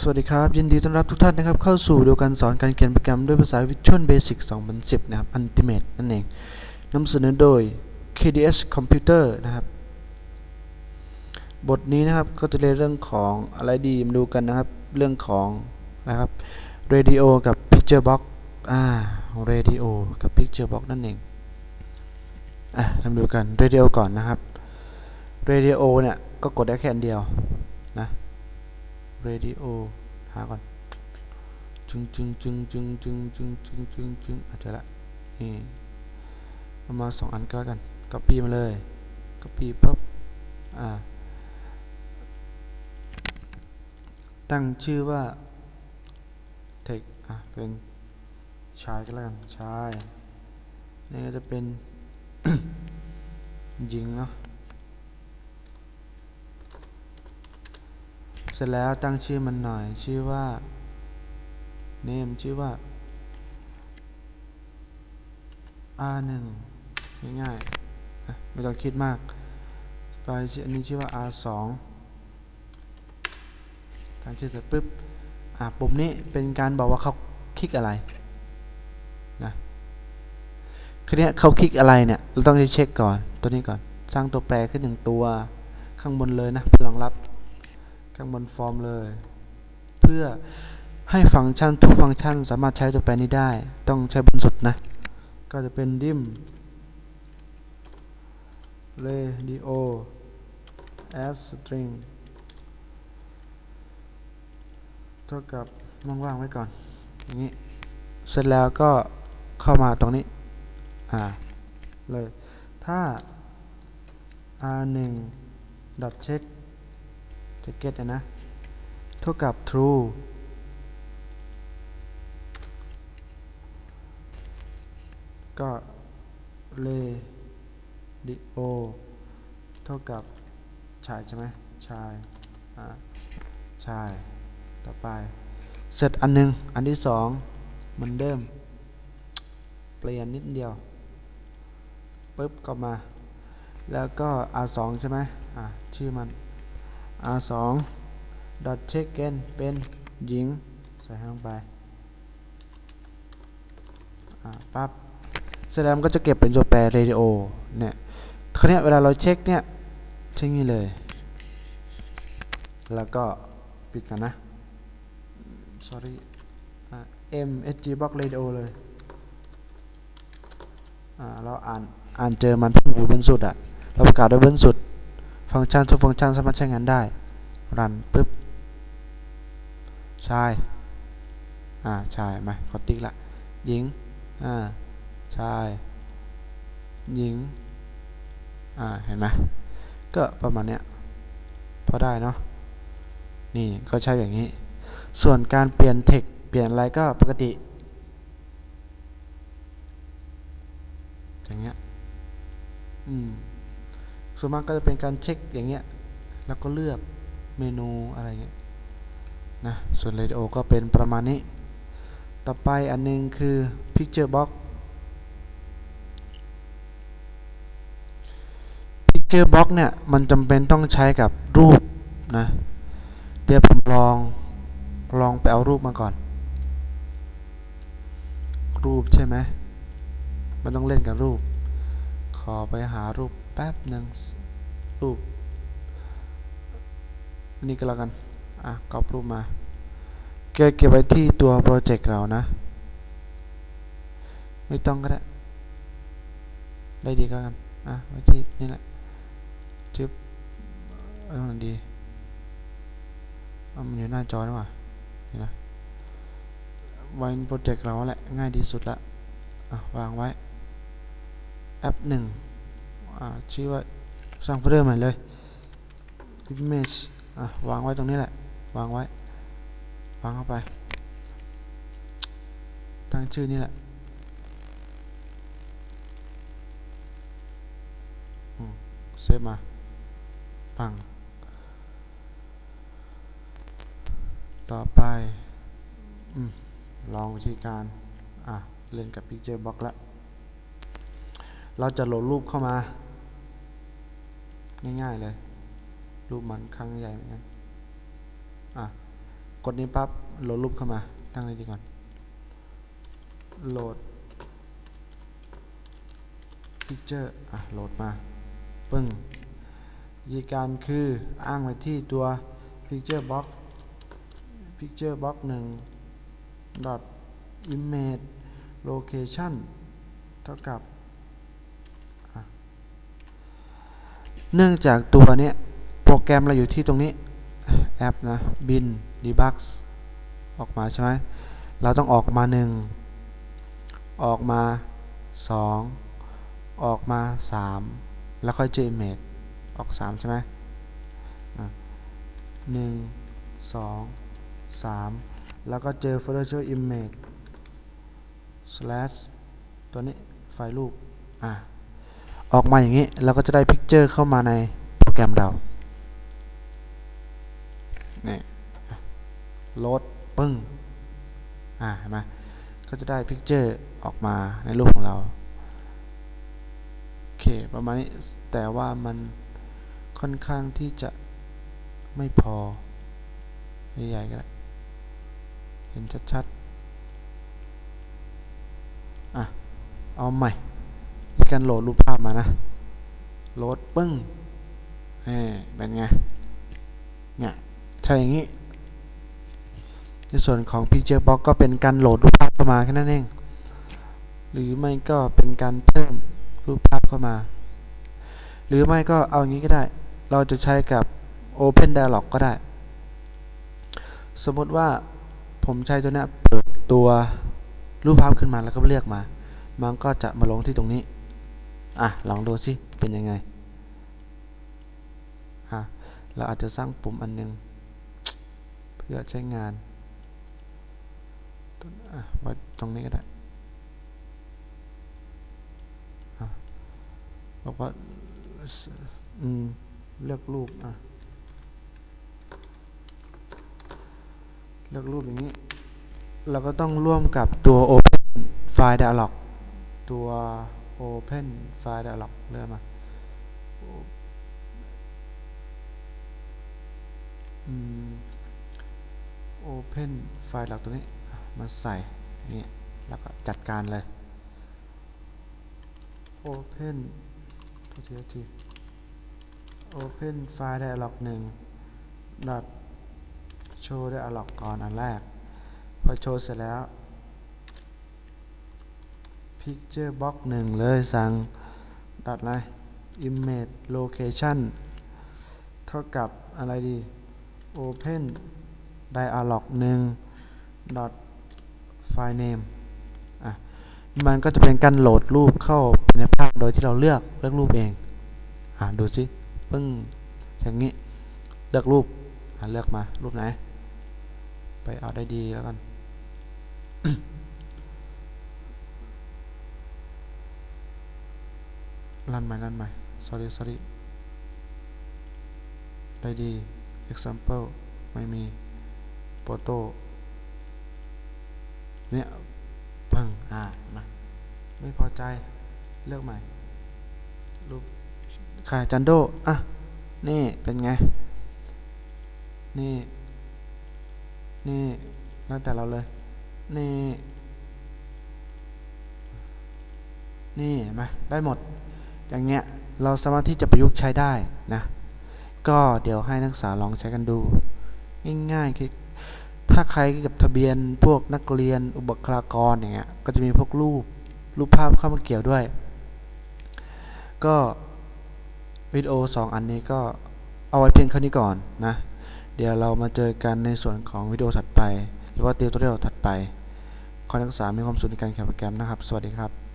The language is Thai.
สวัสดีครับ ยินดีต้อนรับทุกท่านนะครับ เข้าสู่ดูการสอนการเขียนโปรแกรมด้วยภาษา Visual Basic 2010 นะครับ Ultimate นั่นเองนำเสนอโดย KDS Computer นะครับ บทนี้นะครับก็จะเรียนเรื่องของอะไรดีมาดูกันนะครับ เรื่องของนะครับ Radio กับ Picture Box อ่า Radio กับ Picture Box นั่นเอง อะทำดูกัน Radio ก่อนนะครับ Radio เนี่ยก็กดได้แค่อันเดียวนะ radio หาก่อนจึงจึงจึงจึงจึงจึงจึงจึงจึงอาจจะละนี่เอามาสองอันก็แล้วกัน copy มาเลย copy ปั๊บอ่าตั้งชื่อว่า text อะเป็นชายก็แล้วกันชายนี่ก็จะเป็นหญิงเนาะ เสร็จแล้วตั้งชื่อมันหน่อย ชื่อว่า name ชื่อว่า R1 ง่ายๆไม่ต้องคิดมาก ไปชื่ออันนี้ชื่อว่า R2 ตั้งชื่อเสร็จปุ๊บ อะปุ่มนี้เป็นการบอกว่าเขาคลิกอะไรนะคือเนี้ยเขาคลิกอะไรเนี่ย เราต้องไปเช็คก่อนตัวนี้ก่อน สร้างตัวแปรขึ้นหนึ่งตัวข้างบนเลยนะเพื่อรองรับ ข้างบนฟอร์มเลย เพื่อให้ฟังก์ชันทุกฟังก์ชันสามารถใช้ตัวแปรนี้ได้ ต้องใช้บนสุดนะ ก็จะเป็น dim radio as string เท่ากับว่างๆไว้ก่อน อย่างนี้ เสร็จแล้วก็เข้ามาตรงนี้ อ่า เลย ถ้า r1 dot จะเก็ตนะ เท่ากับ true ก็ radio เท่ากับชายใช่ไหมชายชาย ต่อไป เสร็จอันหนึง อันที่สองเหมือนเดิม เปลี่ยนนิดเดียวปึ๊บก็มา แล้วก็ r2 ใช่ไหมอ่าชื่อมัน r2 dot check in เป็นหญิง ใส่ให้ลงไปปั๊บเสร็จแล้วมันก็จะเก็บเป็นตัวแปร radio เนี่ยคราวเนี้ยเวลาเราเช็คเนี่ยเช็คนี่เลย แล้วก็ปิดกันนะ sorry msg box radio เลยเราอ่านอ่านเจอมันพุ่งอยู่บนสุดอะเราประกาศไว้บนสุด ฟังก์ชันทุกฟังก์ชันสามารถใช้งานได้ รันปึ๊บ ชาย อ่า ชายมาขอติ๊กละ หญิง อ่า ชาย หญิง อ่า เห็นไหมก็ประมาณเนี้ย พอได้เนาะ นี่ก็ใช้อย่างนี้ ส่วนการเปลี่ยนเทค เปลี่ยนอะไรก็ปกติ อย่างเงี้ย อืม ส่วนมากก็จะเป็นการเช็คอย่างเงี้ย แล้วก็เลือกเมนูอะไรเงี้ยนะ ส่วน Radio ก็เป็นประมาณนี้ ต่อไปอันนึงคือ Picture Box Picture Box เนี่ย มันจำเป็นต้องใช้กับรูปนะ เดี๋ยวผมลอง ลองไปเอารูปมาก่อน รูปใช่ไหมมันต้องเล่นกับรูป ขอไปหารูปแป๊บหนึ่งรูปนี่ก็แล้วกัน อะกรอบรูปมาเก็บเก็บไว้ที่ตัวโปรเจกต์เรานะ ไม่ต้องก็ได้ ได้ดีก็แล้วกัน อะ ไว้ที่นี่แหละจึ๊บเอาตรงไหนดีเอามันอยู่หน้าจอนี่หว่านี่นะไว้โปรเจกต์เราแหละ ง่ายที่สุดละ อะ วางไว้ แอปหนึ่งชื่อว่าสร้างโฟลเดอร์ใหม่เลย image วางไว้ตรงนี้แหละ วางไว้ วางเข้าไป ตั้งชื่อนี่แหละเซฟมาปังต่อไปอลองวิธีการ อะ เล่นกับ Picture Box แล้ว เราจะโหลดรูปเข้ามา ง่ายๆเลย รูปมันครั้งใหญ่เหมือนกันอะกดนี้ปั๊บโหลดรูปเข้ามา ตั้งเลยดีก่อน โหลด picture อะโหลดมา ปึ้งวิธีการคืออ้างไปที่ตัว picture box picture box 1 dot image location เท่ากับอะ เนื่องจากตัวเนี้ยโปรแกรมเราอยู่ที่ตรงนี้แอปนะ bin debug ออกมาใช่ไหมเราต้องออกมา 1 ออกมา 2 ออกมา 3 แล้วค่อย image ออก 3 ใช่ไหมหนึ่งสองสามแล้วก็เจอ Photoshop image slash ตัวนี้ไฟล์รูป อะ ออกมาอย่างนี้เราก็จะได้พิกเจอร์เข้ามาในโปรแกรมเรานี่โหลดปึ้งอ่าเห็นไหมก็จะได้พิกเจอร์ออกมาในรูปของเราโอเคประมาณนี้แต่ว่ามันค่อนข้างที่จะไม่พอใหญ่ๆก็ได้เห็นชัดๆอะเอาใหม่ ในการโหลดรูปภาพมานะ โหลดปึ้งเฮ้เป็นไง เนี่ยใช่อย่างนี้ ในส่วนของ Picture Box ก็เป็นการโหลดรูปภาพเข้ามาแค่นั้นเอง หรือไม่ก็เป็นการเพิ่มรูปภาพเข้ามา หรือไม่ก็เอาอย่างนี้ก็ได้ เราจะใช้กับ Open Dialog ก็ได้ สมมติว่าผมใช้ตัวนี้เปิดตัวรูปภาพขึ้นมาแล้วก็เลือกมา มันก็จะมาลงที่ตรงนี้ อะลองดูสิเป็นยังไงอะเราอาจจะสร้างปุ่มอันนึง เพื่อใช้งานอะไว้ตรงนี้ก็ได้บอกว่าอืมเลือกรูปอะเลือกรูปอย่างนี้ เราก็ต้องร่วมกับตัว Open File Dialog ตัว Open File Dialog เลื่อนมาอืม Open File Dialog ตัวนี้มาใส่นี้แล้วก็จัดการเลย Open ตัวทีตัวที Open File Dialog 1 dot show dialog ก่อนอันแรก พอโชว์เสร็จแล้ว picture box 1 เลยสั่งดัดอะไร image location เท่ากับอะไรดี open dialog 1 dot file name อะ มันก็จะเป็นการโหลดรูปเข้าในภาพโดยที่เราเลือกเลือกรูปเอง อะ ดูสิปึ้ง อย่างนี้ เลือกรูป อะ เลือกมา รูปไหน ไปเอาได้ดีแล้วกัน รันใหม่รันใหม่ sorry sorry ได้ดี example ไม่มี photo เนี่ยพังอ่ามาไม่พอใจ เลือกใหม่ รูปขายจันโด อะ นี่ เป็นไง นี่ นี่ แล้วแต่เราเลย นี่ นี่เห็นไหมได้หมด อย่างเงี้ยเราสามารถที่จะประยุกต์ใช้ได้นะก็เดี๋ยวให้นักศึกษาลองใช้กันดู ง่ายๆคือถ้าใครกับทะเบียนพวกนักเรียนอุปกรากรอย่างเงี้ยก็จะมีพวกรูปรูปภาพเข้ามาเกี่ยวด้วย ก็วิดีโอ 2 อันนี้ก็เอาไว้เพียงแค่นี้ก่อนนะ เดี๋ยวเรามาเจอกันในส่วนของวิดีโอถัดไป หรือว่าติวตัวเรียลถัดไป ขอนักศึกษามีความสุขในการแข่งโปรแกรมนะครับ สวัสดีครับ